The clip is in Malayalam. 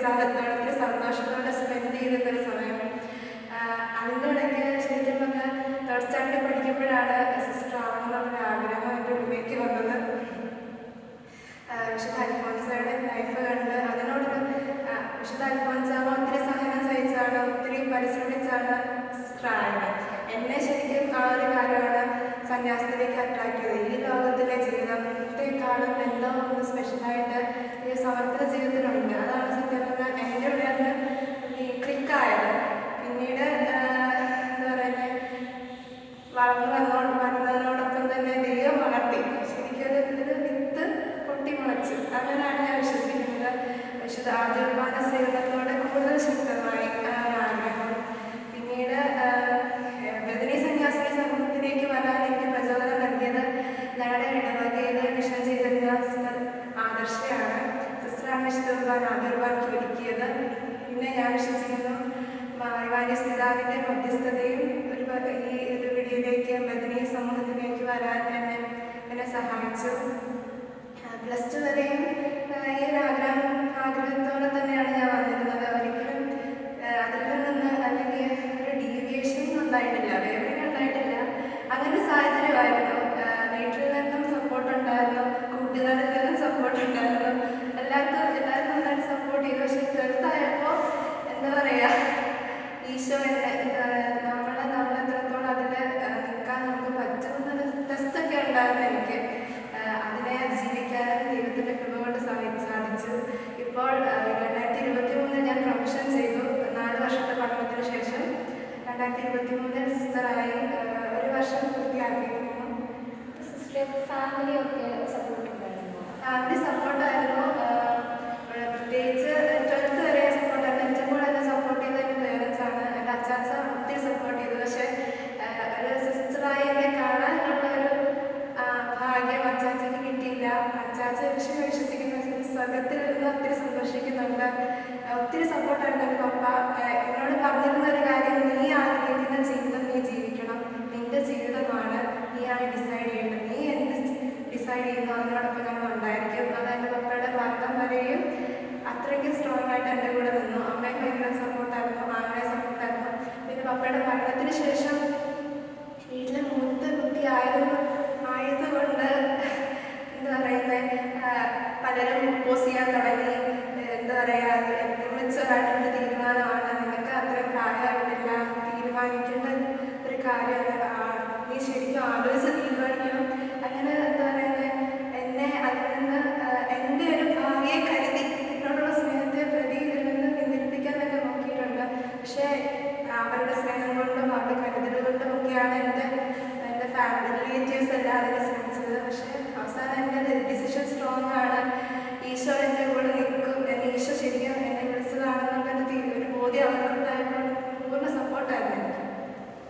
ഉത്സാഹത്തോടെ സന്തോഷത്തോടെ സ്പെൻഡ് ചെയ്യുന്ന ഒരു സമയമാണ് അതിന്റെ ഇടയ്ക്ക് ശരിക്കും തേർഡ് സ്റ്റാൻഡേർഡ് പഠിക്കുമ്പോഴാണ് സിസ്റ്റർ ആവണം എന്ന ആഗ്രഹം എന്റെ ഉള്ളിലേക്ക് വന്നത്. വിശുദ്ധ അൽഫോൻസയുടെ ലൈഫ് കണ്ട് അതിനോട് വിശുദ്ധ അൽഫോൻസാമ ഒത്തിരി സഹനം സഹിച്ചാണ് ഒത്തിരി പരിശ്രമിച്ചാണ് സിസ്റ്റർ ആയത്. എന്നെ ശരിക്കും ആ ഒരു കാര്യമാണ് സന്യാസത്തിലേക്ക് അട്രാക്ട് ചെയ്തത്. ഈ ലോകത്തിലെ ജീവിതത്തെക്കാളും എന്തോ ഒന്ന് സ്പെഷ്യലായിട്ട് ഈ സമർപ്പിത ജീവിതത്തിലുണ്ട്. വളർന്നു വന്നതിനോടൊപ്പം തന്നെ ദൈവം വളർത്തി. ശരിക്കും ഒരു വിത്ത് പൊട്ടിമുളച്ചു അങ്ങനെയാണ് ഞാൻ വിശ്വസിക്കുന്നത്. വിശുദ്ധ ആദ്യമാന സേവനത്തോടെ കൂടുതൽ ശക്തമായി ആ, പിന്നീട് ബദനി സന്യാസിനി സമൂഹത്തിലേക്ക് വരാൻ എനിക്ക് പ്രചോദനം നൽകിയത് ഞങ്ങളുടെ ഇടവകയിൽ മിഷൻ ചെയ്തിരുന്ന ആദർശയാണ്. സിസ്റ്ററാണ് വിശുദ്ധ ആദ്യ ഒരുക്കിയത്. പിന്നെ ഞാൻ വിശ്വസിക്കുന്നു മാറിവാനിസ് പിതാവിന്റെ മധ്യസ്ഥതയും ഒരു ഈ ഒരു സമൂഹത്തിലേക്ക് വരാൻ എന്നെ എന്നെ സഹായിച്ചു. പ്ലസ് ടു വരെയും ഈ ഒരു ആഗ്രഹം ആഗ്രഹത്തോടെ തന്നെയാണ് ഞാൻ വന്നിരുന്നത് ഒരിക്കലും ആ, അതിൽ നിന്ന് അല്ലെങ്കിൽ ഒരു ഡീവിയേഷൻ ഉണ്ടായിട്ടില്ല വേറെ ഉണ്ടായിട്ടില്ല അങ്ങനെ ഒരു സാഹചര്യമായിരുന്നു ആ, വീട്ടിൽ നിന്നും സപ്പോർട്ട് ഉണ്ടായിരുന്നു കൂട്ടുകാരിൽ നിന്നും സപ്പോർട്ട് ഉണ്ടായിരുന്നു എല്ലാവർക്കും എല്ലാവരും നന്നായിട്ട് സപ്പോർട്ട് ചെയ്തു പക്ഷേ ട്വൽത്ത് ആയപ്പോൾ എന്താ പറയുക ഈശോ എന്നെ എന്താ പറയുക നമ്മളെ നമ്മൾ എത്രത്തോളം അതിൽ നിൽക്കാൻ നമുക്ക് പറ്റുമെന്നൊരു ടെസ്റ്റൊക്കെ ഉണ്ടായിരുന്നു എനിക്ക് അതിനെ അതിജീവിക്കാനും ദൈവത്തിന്റെ കൃപ കൊണ്ട് സാധി- സാധിച്ചു. ഇപ്പോൾ രണ്ടായിരത്തി ഇരുപത്തി മൂന്നിൽ ഞാൻ പ്രൊഫഷൻ ചെയ്തു. നാല് വർഷത്തെ പഠനത്തിന് ശേഷം രണ്ടായിരത്തി ഇരുപത്തി മൂന്നിൽ സിസ്റ്ററായി ഒരു വർഷം പൂർത്തിയാക്കിയിരുന്നു. ഫാമിലി ഒക്കെ സപ്പോർട്ട് ഉണ്ടായിരുന്നു? ഫാമിലി സപ്പോർട്ടായിരുന്നു പ്രത്യേകിച്ച് ട്വൽത്ത് വരെ സപ്പോർട്ടായിരുന്നു ഏറ്റവും കൂടുതൽ എന്നെ സപ്പോർട്ട് ചെയ്തത് എന്റെ പേരൻസ് ആണ് എന്റെ അച്ചാച്ച ഒത്തിരി സപ്പോർട്ട് ചെയ്തു പക്ഷേ ആ, ഒരു സിസ്റ്ററായി എന്നെ കാണാനുള്ള ഒരു ആ, ഭാഗ്യം അച്ചാച്ചയ്ക്ക് കിട്ടിയില്ല അച്ചാച്ച പക്ഷേ വിശ്വസിക്കുന്ന സ്വർഗത്തിൽ നിന്ന് ഒത്തിരി സന്തോഷിക്കുന്നുണ്ട്. ഒത്തിരി സപ്പോർട്ടുണ്ട്. എന്റെ പപ്പ എന്നോട് പറഞ്ഞിരുന്ന ഒരു കാര്യം നീ ആഗ്രഹിക്കുന്ന ജീവിതം നീ ജീവിക്കണം. നിന്റെ ജീവിതമാണ് നീ നീയാണ് ഡിസൈഡ് ചെയ്യേണ്ടത്. നീ എന്ത് ഡിസൈഡ് ചെയ്യുന്നു അതിനോടൊപ്പം ഞങ്ങൾ ഉണ്ടായിരിക്കും. അത് എന്റെ പപ്പയുടെ മരണം വരെയും അത്രയ്ക്ക് സ്ട്രോങ് ആയിട്ട് എന്റെ കൂടെ നിന്നു. അമ്മയും ഭയങ്കര സപ്പോർട്ടായിരുന്നു ആങ്ങളെ സപ്പോർട്ടായിരുന്നു പിന്നെ പപ്പയുടെ മരണത്തിന് ശേഷം റിലേറ്റീവ്സ് എല്ലാവരും ശ്രമിച്ചത് പക്ഷേ അവസാനം എന്റെ ഡിസിഷൻ സ്ട്രോങ് ആണ്. ഈശോ എന്റെ